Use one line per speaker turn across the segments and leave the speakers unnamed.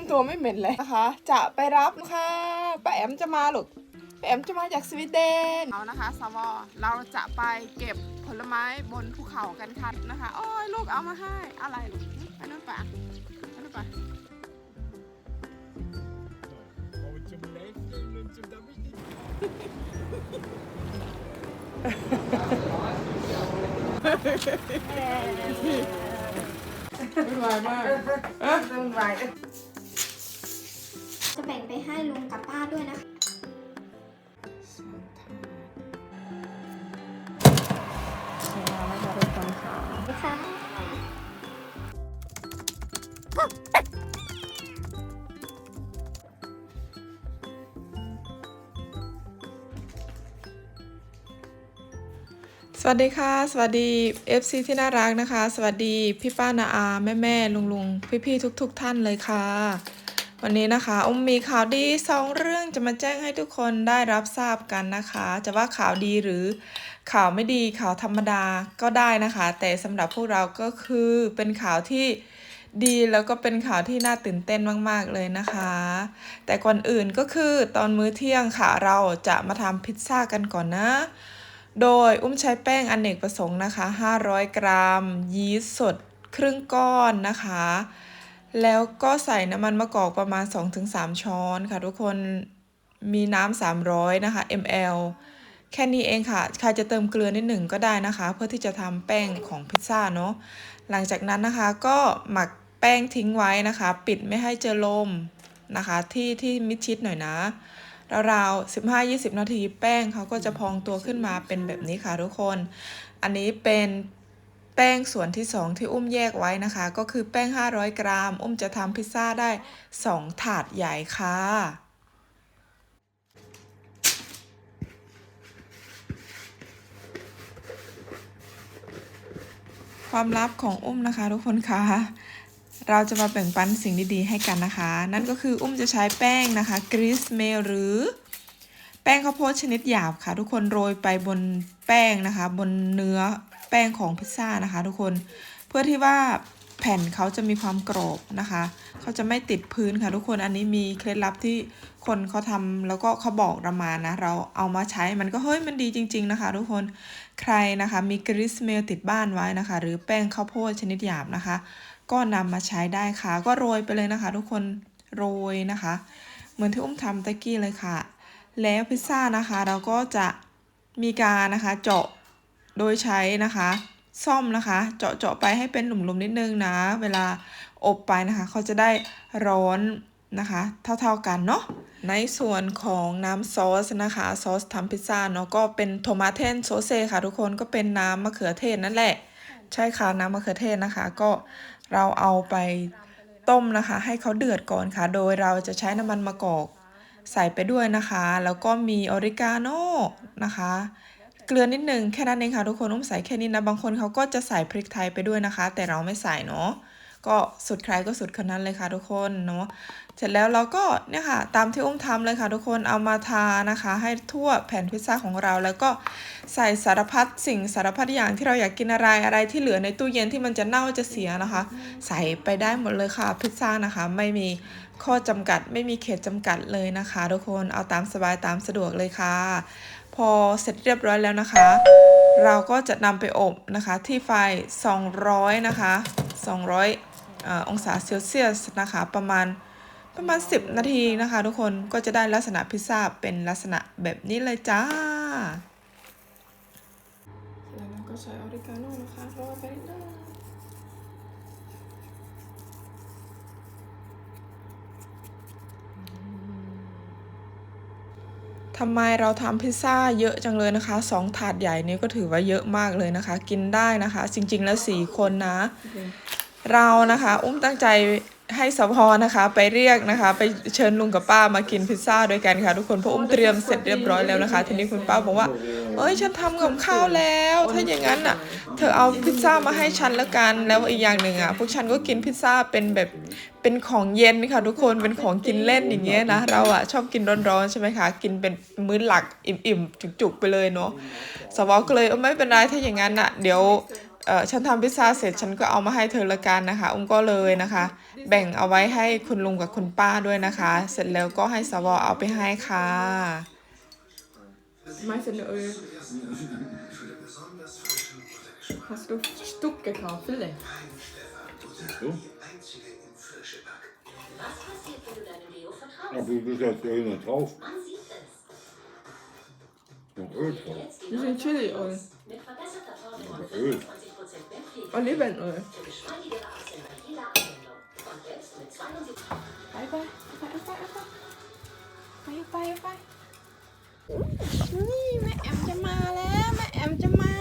มตัวไม่เหม็นเลยนะคะ จะไปรับค่ะป้าแอมจะมาหรอกป้าแอมจะมาจากสวีเดนเอานะคะสวเราจะไปเก็บผลไม้บนภูเขากันคันนะคะโอ้ยลูกเอามาให้อะไรลูกไปนู่นปะไปนู่นปะ
Und zum Lächeln und zum damit ich
วุ่นวายมาก
จะแบ่งไปให้ลุงกับป้าด้วยนะคะค่ะ
สวัสดีค่ะ สวัสดี FC ที่น่ารักนะคะ สวัสดีพี่ป้านาอา แม่แม่ลุงลุงพี่พี่ทุกทุกๆท่านเลยค่ะ วันนี้นะคะอุ้มมีข่าวดีสองเรื่องจะมาแจ้งให้ทุกคนได้รับทราบกันนะคะ จะว่าข่าวดีหรือข่าวไม่ดีข่าวธรรมดาก็ได้นะคะ แต่สำหรับพวกเราก็คือเป็นข่าวที่ดีแล้วก็เป็นข่าวที่น่าตื่นเต้นมาก ๆ เลยนะคะ แต่ก่อนอื่นก็คือตอนมื้อเที่ยงค่ะเราจะมาทำพิซซ่ากันก่อนนะ โดยอุ้มใช้แป้งอเนกประสงค์นะคะ 500 กรัม ยีสต์สดครึ่งก้อนนะคะ แล้วก็ใส่น้ำมันมะกอกประมาณ 2-3 ช้อนค่ะ ทุกคนมีน้ำ300 นะคะ ml แค่นี้เองค่ะ ใครจะเติมเกลือนิดหนึ่งก็ได้นะคะ เพื่อที่จะทำแป้งของพิซซ่าเนาะ หลังจากนั้นนะคะก็หมักแป้งทิ้งไว้นะคะ ปิดไม่ให้เจอลมนะคะ ที่ที่มิดชิดหน่อยนะ ราวๆ 15-20 นาทีแป้งเขาก็จะพองตัวขึ้นมาเป็นแบบนี้ค่ะทุกคน อันนี้เป็น แป้งส่วนที่ 2 ที่อุ้มแยกไว้นะคะ ก็คือแป้ง 500 กรัม อุ้มจะทำพิซซ่าได้ 2 ถาดใหญ่ค่ะความลับของอุ้มนะคะทุกคนคะเราจะมาแบ่งปันสิ่งดีๆให้กันนะคะ นั่นก็คืออุ้มจะใช้แป้งนะคะกริสเมลหรือ แป้งข้าวโพดชนิดหยาบค่ะ ทุกคนโรยไปบนแป้งนะคะ บนเนื้อ ป้งของพิซซ่านะคะ ทุกคนเพื่อที่ว่าแผ่นเขาจะมีความกรอบนะคะ เขาจะไม่ติดพื้นค่ะทุกคนอันนี้มีเคล็ดลับที่คนเขาทำแล้วก็เขาบอกเรามานะ เราเอามาใช้มันก็เฮ้ยมันดีจริง ๆนะคะ ทุกคนใครนะคะมีกริสเมลติดบ้านไว้นะคะ หรือแป้งข้าวโพดชนิดหยาบนะคะ ก็นำมาใช้ได้ค่ะ ก็โรยไปเลยนะคะ ทุกคนโรยนะคะ เหมือนที่อุ้มทำตะกี้เลยค่ะ แล้วพิซซ่านะคะ เราก็จะมีการนะคะเจาะ โดยใช้นะคะซ่อมนะคะ เจาะเจาะไปให้เป็นหลุมๆนิดนึงนะ เวลาอบไปนะคะเขาจะได้ร้อนนะคะ เท่าๆกันเนาะในส่วนของน้ำซอสนะคะซอสทำพิซซ่าเนาะก็เป็นโทมาเทนโซเซค่ะทุกคนก็เป็นน้ำมะเขือเทศนั่นแหละ ใช่ค่ะน้ำมะเขือเทศนะคะ ก็เราเอาไปต้มนะคะ ให้เขาเดือดก่อนค่ะ โดยเราจะใช้น้ำมันมะกอกใส่ไปด้วยนะคะ แล้วก็มีออริกาโน่นะคะ เกลือนิดหนึ่งแค่นั้นเองค่ะทุกคนต้องใส่แค่นี้นะบางคนเขาก็จะใส่พริกไทยไปด้วยนะคะ แต่เราไม่ใส่เนาะก็สุดใครก็สุดคนนั้นเลยค่ะทุกคนเนาะเสร็จแล้วเราก็เนี่ยค่ะตามที่อุ้มทำเลยค่ะทุกคนเอามาทานะคะ ให้ทั่วแผ่นพิซซ่าของเรา แล้วก็ใส่สารพัดสิ่งสารพัดอย่างที่เราอยากกินอะไรอะไรที่เหลือในตู้เย็นที่มันจะเน่าจะเสียนะคะ ใส่ไปได้หมดเลยค่ะพิซซ่านะคะ ไม่มีข้อจำกัด ไม่มีเขตจำกัดเลยนะคะ ทุกคนเอาตามสบายตามสะดวกเลยค่ะ พอเสร็จเรียบร้อยแล้วนะคะ เราก็จะนำไปอบนะคะที่ไฟ 200 นะคะ 200อองศาเซลเซียสนะคะ ประมาณประมาณ 10 นาทีนะคะ ทุกคนก็จะได้ลักษณะพิซซ่าเป็นลักษณะแบบนี้เลยจ้าแล้วก็ใส่ออริกาโน่นะคะโรยไปนิดนึง ทำไมเราทำพิซซ่าเยอะจังเลยนะคะสองถาดใหญ่นี้ก็ถือว่าเยอะมากเลยนะคะ กินได้นะคะ จริงๆแล้วสี่คนนะ เรานะคะ อุ้มตั้งใจ ให้สพนะคะ ไปเรียกนะคะ ไปเชิญลุงกับป้ามากินพิซซ่าด้วยกันค่ะ ทุกคนเพราะอุ้มเตรียมเสร็จเรียบร้อยแล้วนะคะ ทีนี้คุณป้าบอกว่า เอ้ยฉันทำกับข้าวแล้ว ถ้าอย่างนั้นอะ เธอเอาพิซซ่ามาให้ฉันแล้วกันแล้วอีกอย่างหนึ่งอะพวกฉันก็กินพิซซ่าเป็นแบบเป็นของเย็นค่ะทุกคนเป็นของกินเล่นอย่างเงี้ยนะเราอะชอบกินร้อนๆใช่ไหมคะกินเป็นมื้อหลักอิ่มๆจุกๆไปเลยเนาะสวอก็เลยไม่เป็นไรถ้าอย่างนั้นอะ เดี๋ยว เออฉันทำพิซซ่าเสร็จฉันก็เอามาให้เธอละกันนะคะ อุ้มก็เลยนะคะ แบ่งเอาไว้ให้คุณลุงกับคุณป้าด้วยนะคะ เสร็จแล้วก็ให้สวเอาไปให้ค่ะ
Meinst du eine Öl? Hast du Stuck gekauft, vielleicht?
So? Aber du bist jetzt Öl noch drauf. Noch Öl drauf.
Das ist Chiliöl.
Aber Öl.
Olivenöl.
ไปไปไปไปไปไปไปนี่แม่แอมจะมาแล้วแม่แอมจะมา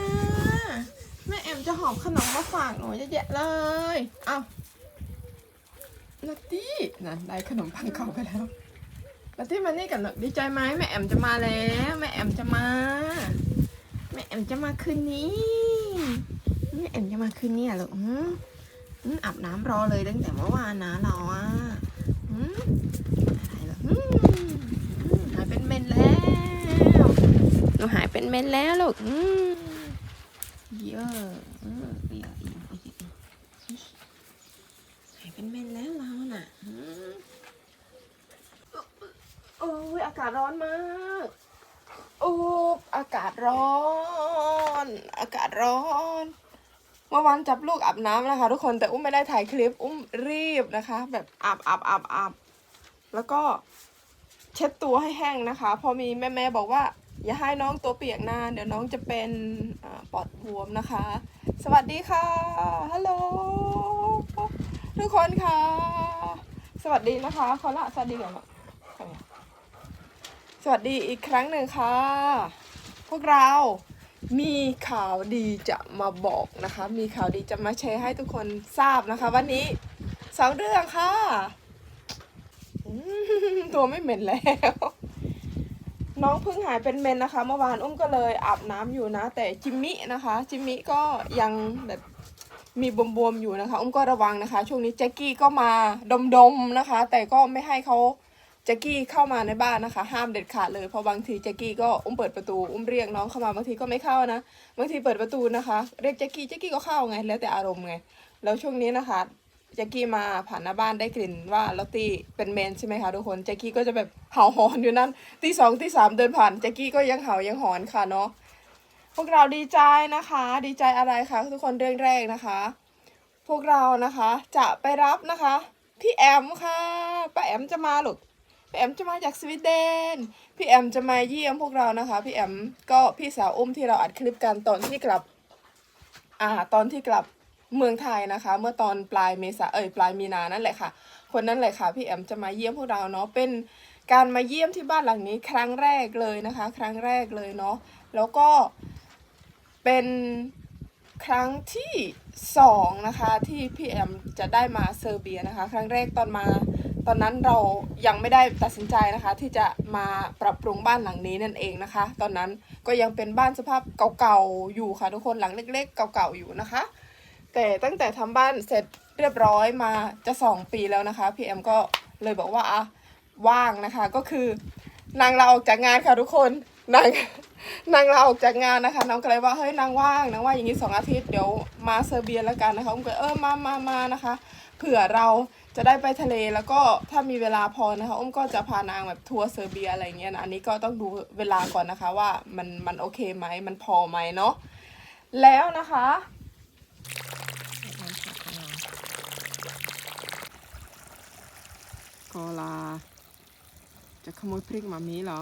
แม่แอมจะหอบขนมมาฝากหนูเยอะแยะเลย เอาลัตตี้นั่นได้ขนมปังเก่าไปแล้วลัตตี้มานี่กันหน่อยดีใจไหมแม่แอมจะมาแล้วแม่แอมจะมา แม่แอมจะมาคืนนี้ แม่แอมจะมาคืนนี้เหรออืมอืมอาบน้ำรอเลยตั้งแต่เมื่อวานนะเราอะอืมอะไรเหรออืมอืมหายเป็นเมนแล้วหนูหายเป็นเมนแล้วลูกอืมเยอะอืมเดี๋ยวอีกอีกอีกหายเป็นเมนแล้วเราน่ะอืมโอ้ยอากาศร้อนมากโอ้อากาศร้อน อากาศร้อนเมื่อวานจับลูกอาบน้ำนะคะ ทุกคนแต่อุ้มไม่ได้ถ่ายคลิปอุ้มรีบนะคะ แบบอาบอาบอาบอาบแล้วก็เช็ดตัวให้แห้งนะคะ พอมีแม่แม่ๆบอกว่า อย่าให้น้องตัวเปียกนานเดี๋ยวน้องจะเป็นอปอดบวมนะคะ สวัสดีค่ะฮัลโหลทุกคนค่ะ สวัสดีนะคะขอละสวัสดีก่อนสวัสดีอีกครั้งหนึ่งค่ะ พวกเรา มีข่าวดีจะมาบอกนะคะ มีข่าวดีจะมาแชร์ให้ทุกคนทราบนะคะ วันนี้สองเรื่องค่ะตัวไม่เหม็นแล้ว น้องเพิ่งหายเป็นเมนนะคะ เมื่อวานอุ้มก็เลยอาบน้ำอยู่นะ แต่จิมมี่นะคะ จิมมี่ก็ยังแบบมีบวมๆอยู่นะคะ อุ้มก็ระวังนะคะ ช่วงนี้แจ็คกี้ก็มาดมๆนะคะ แต่ก็ไม่ให้เขา แจ็กกี้เข้ามาในบ้านนะคะ ห้ามเด็ดขาดเลยเพราะบางทีแจ็กกี้ก็อุ้มเปิดประตูอุ้มเรียกน้องเข้ามาบางทีก็ไม่เข้านะบางทีเปิดประตูนะคะ เรียกแจ็กกี้แจ็กกี้ก็เข้าไง แล้วแต่อารมณ์ไงแล้วช่วงนี้นะคะแจ็กกี้มาผ่านหน้าบ้านได้กลิ่นว่าลอตตี้เป็นเมนใช่ไหมคะทุกคนแจ็กกี้ก็จะแบบเห่าหอนอยู่นั่นตีสองตีสามเดินผ่านแจ็กกี้ก็ยังเห่ายังหอนค่ะเนาะพวกเราดีใจนะคะ ดีใจอะไรคะทุกคนเรื่องแรกนะคะ พวกเรานะคะจะไปรับนะคะ พี่แอมค่ะป้าแอมจะมาหรอ พี่แอมจะมาจากสวีเดน พี่แอมจะมาเยี่ยมพวกเรานะคะ พี่แอมก็พี่สาวอุ้มที่เราอัดคลิปกันตอนที่กลับ อ่า ตอนที่กลับเมืองไทยนะคะ เมื่อตอนปลายเมษาเอ้ยปลายมีนานั่นแหละค่ะ คนนั้นแหละค่ะ พี่แอมจะมาเยี่ยมพวกเราเนาะ เป็นการมาเยี่ยมที่บ้านหลังนี้ครั้งแรกเลยนะคะ ครั้งแรกเลยเนาะ แล้วก็เป็นครั้งที่สองนะคะที่พี่แอมจะได้มาเซอร์เบียนะคะ ครั้งแรกตอนมา ตอนนั้นเรายังไม่ได้ตัดสินใจนะคะ ที่จะมาปรับปรุงบ้านหลังนี้นั่นเองนะคะ ตอนนั้นก็ยังเป็นบ้านสภาพเก่าๆอยู่ค่ะทุกคนหลังเล็ก ๆ เก่าๆอยู่นะคะ แต่ตั้งแต่ทำบ้านเสร็จเรียบร้อยมาจะสองปีแล้วนะคะพี่แอมก็เลยบอกว่าอะว่างนะคะก็คือนางลาออกจากงานค่ะทุกคน นางนางลาออกจากงานนะคะ น้องก็เลยว่าเฮ้ยนางว่างนางว่าอย่างนี้สองอาทิตย์เดี๋ยวมาเซอร์เบียแล้วกันนะคะผมก็เออมามามานะคะ เผื่อเราจะได้ไปทะเลแล้วก็ถ้ามีเวลาพอนะคะอุ้มก็จะพานางแบบทัวร์เซอร์เบียอะไรเงี้ยนะอันนี้ก็ต้องดูเวลาก่อนนะคะ ว่ามันมันโอเคไหมมันพอไหมเนาะแล้วนะคะกอลาจะขโมยพริกมามีเหรอ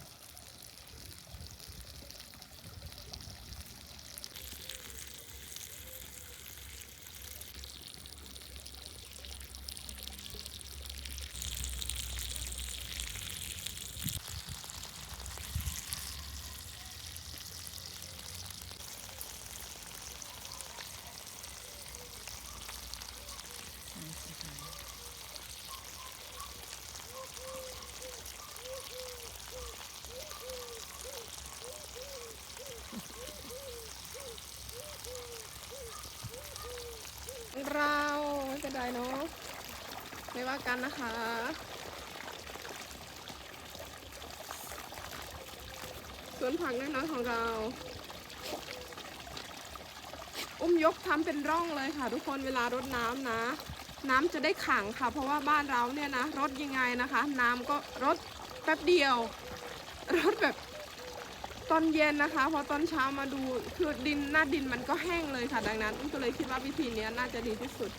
เราไม่เป็นไรเนาะไม่ว่า กันนะคะ สวนผักน้อยๆของเรา อุ้มยกทำเป็นร่องเลยค่ะ ทุกคนเวลารดน้ำนะ น้ำจะได้ขังค่ะ เพราะว่าบ้านเราเนี่ยนะรดยังไงนะคะ น้ำก็รดแป๊บเดียวรดแบบตอนเย็นนะคะ พอตอนเช้ามาดูคือดินหน้าดินมันก็แห้งเลยค่ะ ดังนั้นอุ้มก็เลยคิดว่าวิธีนี้น่าจะดีที่สุด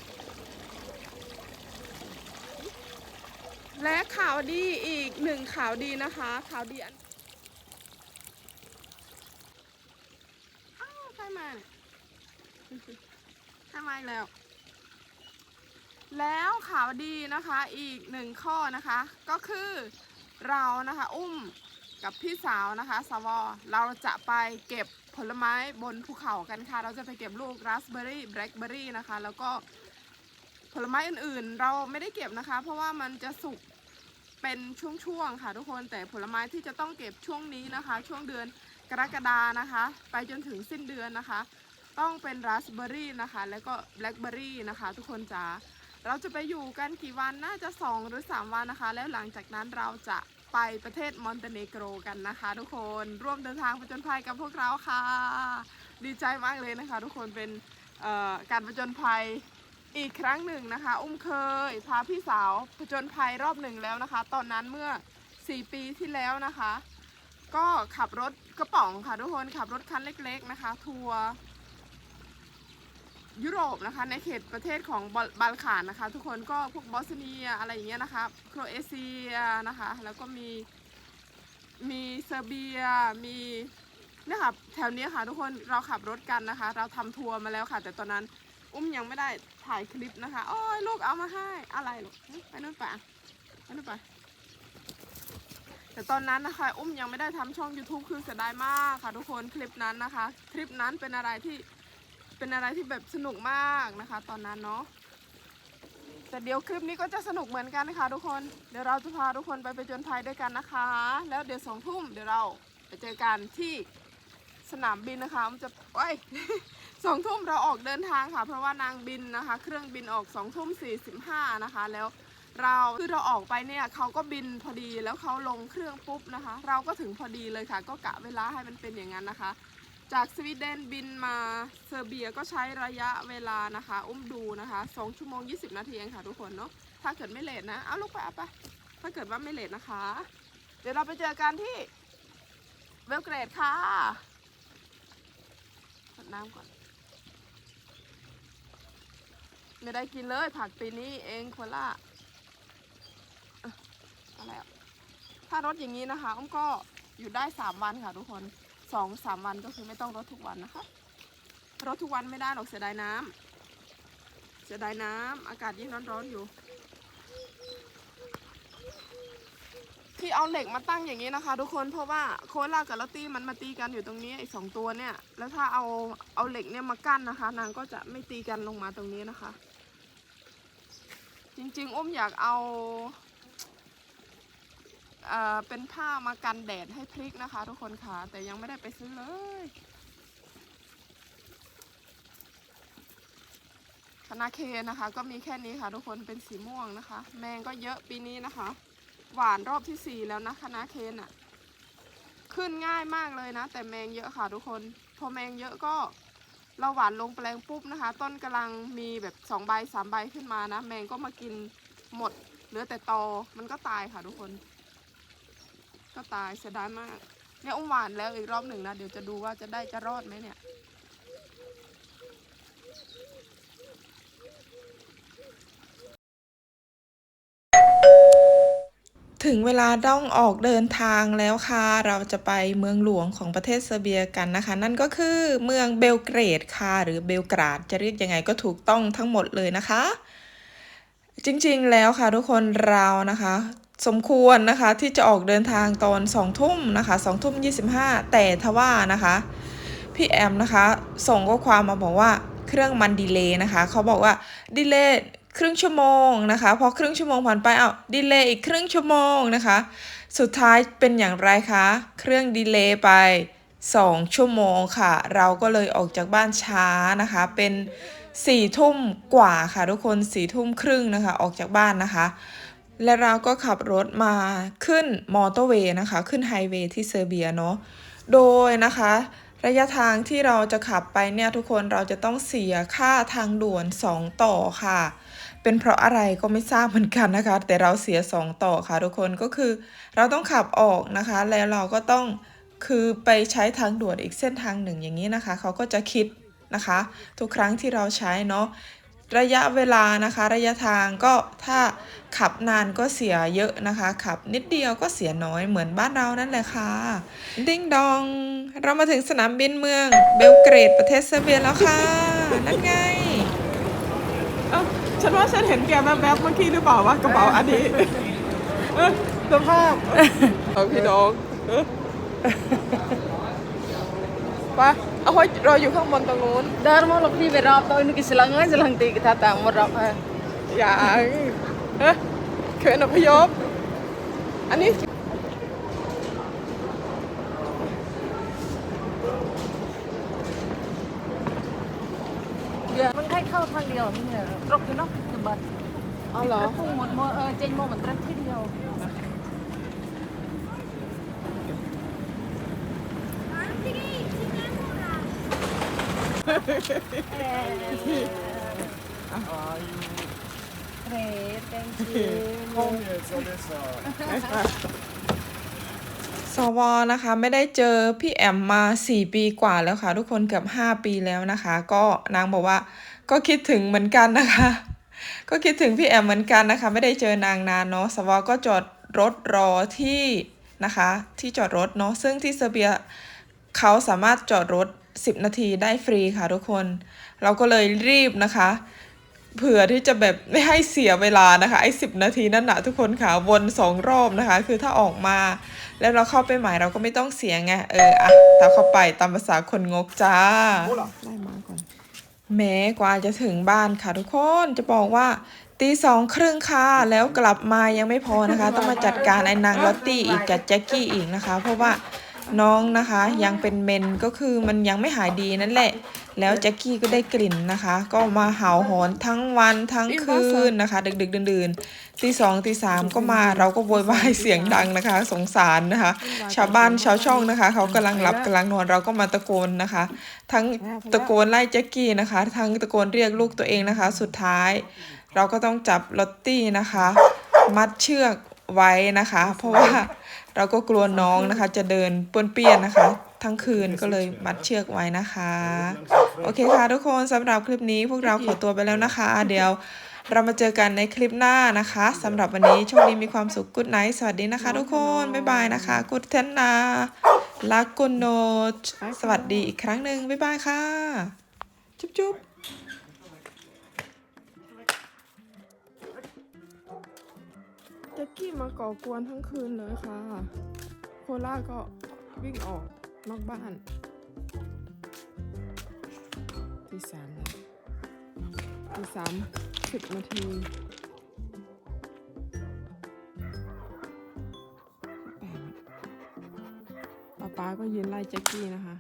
และข่าวดีอีกหนึ่งข่าวดีนะคะ ข่าวดีอันอ้าวใครมาใครมาอีกแล้ว แล้วข่าวดีนะคะอีกหนึ่งข้อนะคะ ก็คือเรานะคะอุ้มกับพี่สาวนะคะสวเราจะไปเก็บผลไม้บนภูเขากันค่ะ เราจะไปเก็บลูกราสเบอร์รี่แบล็คเบอร์รี่นะคะ แล้วก็ผลไม้อื่นๆ เราไม่ได้เก็บนะคะ เพราะว่ามันจะสุก เป็นช่วงๆค่ะทุกคนแต่ผลไม้ที่จะต้องเก็บช่วงนี้นะคะ ช่วงเดือนกรกฎานะคะ ไปจนถึงสิ้นเดือนนะคะ ต้องเป็นราสเบอร์รี่นะคะ แล้วก็แบล็คเบอร์รี่นะคะ ทุกคนจ๋าเราจะไปอยู่กันกี่วันน่าจะ 2 หรือ 3 วันนะคะ แล้วหลังจากนั้นเราจะไปประเทศมอนเตเนโกรกันนะคะ ทุกคนร่วมเดินทางผจญภัยกับพวกเราค่ะ ดีใจมากเลยนะคะ ทุกคนเป็นการผจญภัย อีกครั้งหนึ่งนะคะ อุ้มเคย พาพี่สาวผจญภัยรอบหนึ่งแล้วนะคะ ตอนนั้นเมื่อ 4 ปีที่แล้วนะคะ ก็ขับรถกระป๋องค่ะทุกคนขับรถคันเล็กๆนะคะ ทัวร์ยุโรปนะคะ ในเขตประเทศของบอลบัลข่านนะคะ ทุกคนก็พวกบอสเนียอะไรอย่างเงี้ยนะคะโครเอเชียนะคะ แล้วก็มีมีเซอร์เบียมีเนี่ยค่ะแถวนี้ค่ะทุกคนเราขับรถกันนะคะ เราทำทัวร์มาแล้วค่ะ แต่ตอนนั้น อุ้มยังไม่ได้ถ่ายคลิปนะคะ โอ้ยลูกเอามาให้ อะไรลูกไปนู่นไปอะไปนู่นไปแต่ตอนนั้นนะคะ อุ้มยังไม่ได้ทำช่อง YouTube คือเสียดายมากค่ะ ทุกคนคลิปนั้นนะคะคลิปนั้นเป็นอะไรที่เป็นอะไรที่แบบสนุกมากนะคะ ตอนนั้นเนาะแต่เดี๋ยวคลิปนี้ก็จะสนุกเหมือนกันนะคะทุกคนเดี๋ยวเราจะพาทุกคนไปไปจนภัยด้วยกันนะคะ แล้วเดี๋ยวสองทุ่มเดี๋ยวเราไปเจอกันที่สนามบินนะคะมันจะโอ้ย สองทุ่มเราออกเดินทางค่ะ เพราะว่านางบินนะคะ เครื่องบินออกสองทุ่มสี่สิบห้านะคะ แล้วเราคือเราออกไปเนี่ยเขาก็บินพอดีแล้วเขาลงเครื่องปุ๊บนะคะ เราก็ถึงพอดีเลยค่ะ ก็กะเวลาให้มันเป็นอย่างนั้นนะคะ จากสวีเดนบินมาเซอร์เบียก็ใช้ระยะเวลานะคะ อุ้มดูนะคะ2ชั่วโมง 20 นาทีเองค่ะทุกคนเนาะถ้าเกิดไม่เลทนะเอาลูกไปเอาไปถ้าเกิดว่าไม่เลทนะคะ เดี๋ยวเราไปเจอกันที่เวลเกรดค่ะกดน้ำก่อน ไม่ได้กินเลยผักปีนี้เองโคล่าอะอะไรอะถ้ารถอย่างนี้นะคะอุ้มก็อยู่ได้3วันค่ะทุกคนสองสามวันก็คือไม่ต้องรดทุกวันนะคะรดทุกวันไม่ได้หรอกเสียดายน้ำเสียดายน้ำอากาศยิ่งร้อนๆอยู่ ที่เอาเหล็กมาตั้งอย่างนี้นะคะ ทุกคนเพราะว่าโคลากับลอตตี้มันมาตีกันอยู่ตรงนี้ไอ้สองตัวเนี่ย แล้วถ้าเอาเอาเหล็กเนี่ยมากั้นนะคะ นางก็จะไม่ตีกันลงมาตรงนี้นะคะ จริงๆ อุ้มอยากเอาเอ่อเป็นผ้ามากันแดดให้พริกนะคะ ทุกคนค่ะ แต่ยังไม่ได้ไปซื้อเลย คณะเคนะคะ ก็มีแค่นี้ค่ะ ทุกคนเป็นสีม่วงนะคะ แมงก็เยอะปีนี้นะคะ หวานรอบที่สี่แล้วนะคณะเคนอะขึ้นง่ายมากเลยนะ แต่แมงเยอะค่ะทุกคน พอแมงเยอะก็ เราหวานลงแปลงปุ๊บนะคะ ต้นกำลังมีแบบสองใบสามใบขึ้นมานะ แมงก็มากินหมดเหลือแต่ตอมันก็ตายค่ะทุกคน ก็ตายเสียดายมากเนี่ยอุ้มหวานแล้วอีกรอบหนึ่งนะเดี๋ยวจะดูว่าจะได้จะรอดไหมเนี่ย
ถึงเวลาต้องออกเดินทางแล้วค่ะ เราจะไปเมืองหลวงของประเทศเซอร์เบียกันนะคะ นั่นก็คือเมืองเบลเกรดค่ะ หรือเบลกราดจะเรียกยังไงก็ถูกต้องทั้งหมดเลยนะคะ จริงๆแล้วค่ะทุกคนเรานะคะ สมควรนะคะที่จะออกเดินทางตอนสองทุ่มนะคะสองทุ่มยีแต่ทว่านะคะ พี่แอมนะคะ ส่งข้อความมาบอกว่าเครื่องมันดีเลย์นะคะ เขาบอกว่าดีเลย์ ครึ่งชั่วโมงนะคะ พอครึ่งชั่วโมงผ่านไปเอาดีเลย์อีกครึ่งชั่วโมงนะคะ สุดท้ายเป็นอย่างไรคะ เครื่องดีเลย์ไป 2 ชั่วโมงค่ะ เราก็เลยออกจากบ้านช้านะคะ เป็น4ทุ่มกว่าค่ะทุกคน4ทุ่มครึ่งนะคะ ออกจากบ้านนะคะ และเราก็ขับรถมาขึ้นมอเตอร์เวย์นะคะ ขึ้นไฮเวย์ที่เซอร์เบียเนาะโดยนะคะ
ระยะทางที่เราจะขับไปเนี่ยทุกคนเราจะต้องเสียค่าทางด่วน 2 ต่อค่ะ เป็นเพราะอะไรก็ไม่ทราบเหมือนกันนะคะ แต่เราเสีย 2 ต่อค่ะทุกคนก็คือ เราต้องขับออกนะคะ แล้วเราก็ต้องคือไปใช้ทางด่วนอีกเส้นทางหนึ่งอย่างนี้นะคะ เขาก็จะคิดนะคะ ทุกครั้งที่เราใช้เนาะระยะเวลานะคะ ระยะทางก็ถ้าขับนานก็เสียเยอะนะคะ ขับนิดเดียวก็เสียน้อยเหมือนบ้านเรานั่นแหละค่ะ ดิ้งดอง เรามาถึงสนามบินเมืองเบลเกรดประเทศเซอร์เบียแล้วค่ะ นั่นไง
ฉันว่าฉันเห็นแกแวบๆเมื่อกี้หรือเปล่าวะกระเป๋าอันนี้เออสภาพเอาพี่น้องเออไปเอาไว้เราอยู่ข้างบนตรงนู้น
Daar mau lebih berapa tahun ini keselangan selang tiga tata merapa.
อย่างเฮ้ยเขินอพยพอันนี้
Ya, มันให้เข้า ทางเดียวนี่เนี่ยตรกอยู่เนาะจังบัด
อ๋อเหรอ
พุ่งหมดโมเออเจนโมหมันตรกที่เดียวเรเต็งที
Come, so this, uh,
สวนะคะไม่ได้เจอพี่แอมมา 4 ปีกว่าแล้วค่ะ ทุกคนเกือบ 5 ปีแล้วนะคะ ก็นางบอกว่า ก็คิดถึงเหมือนกันนะคะ ก็คิดถึงพี่แอมเหมือนกันนะคะ ไม่ได้เจอนางนานเนาะสวอก็จอดรถรอที่นะคะ ที่จอดรถเนาะซึ่งที่เซอร์เบียเขาสามารถจอดรถ 10 นาทีได้ฟรีค่ะทุกคน เราก็เลยรีบนะคะเผื่อที่จะแบบไม่ให้เสียเวลานะคะไอ้สินาทีนั่นนะทุกคนค่ะวนสองรอบนะคะ คือถ้าออกมา แล้วเราเข้าไปใหม่เราก็ไม่ต้องเสียไงเอออะตามเข้าไปตามภาษาคนงกจ้า
Hola.
ไล่มาก่อน
แม้กว่าจะถึงบ้านค่ะทุกคนจะบอกว่าตีสองครึ่งค่ะแล้วกลับมายังไม่พอนะคะ ต้องมาจัดการไอ้นางลอตตี้อีกกับแจ็คกี้อีกนะคะ เพราะว่า น้องนะคะยังเป็นเมนก็คือมันยังไม่หายดีนั่นแหละ แล้วแจ็คกี้ก็ได้กลิ่นนะคะ ก็มาเห่าหอนทั้งวันทั้งคืนนะคะ ดึกดึกๆดื่นๆตีสองตีสามก็มาเราก็โวยวายเสียงดังนะคะ สงสารนะคะ ชาวบ้านชาวช่องนะคะ เขากำลังหลับกำลังนอนเราก็มาตะโกนนะคะ ทั้งตะโกนไล่แจ็คกี้นะคะ ทั้งตะโกนเรียกลูกตัวเองนะคะ สุดท้าย เราก็ต้องจับลอตตี้นะคะ มัดเชือกไว้นะคะ เพราะว่า เราก็กลัวน้องนะคะ จะเดินป้วนเปี้ยนนะคะ ทั้งคืนก็เลยมัดเชือกไว้นะคะ โอเคค่ะทุกคนสำหรับคลิปนี้พวกเราขอตัวไปแล้วนะคะ เดี๋ยวเรามาเจอกันในคลิปหน้านะคะสำหรับวันนี้โชคดีมีความสุขกุ๊ดไนท์สวัสดีนะคะ ทุกคนบ๊ายบายนะคะกุ๊ดเทนนาลักกุนโนตสวัสดีอีกครั้งหนึ่งบ๊ายบายค่ะ จุ๊บจุ๊บ
จ็คกี้มาก่อกวนทั้งคืนเลยค่ะ โคล่าก็วิ่งออกนอกบ้านตีสามแล้วตีสามสิบนาทีแปลกป๊าป๊าก็ยืนไล่แจ็คกี้นะคะ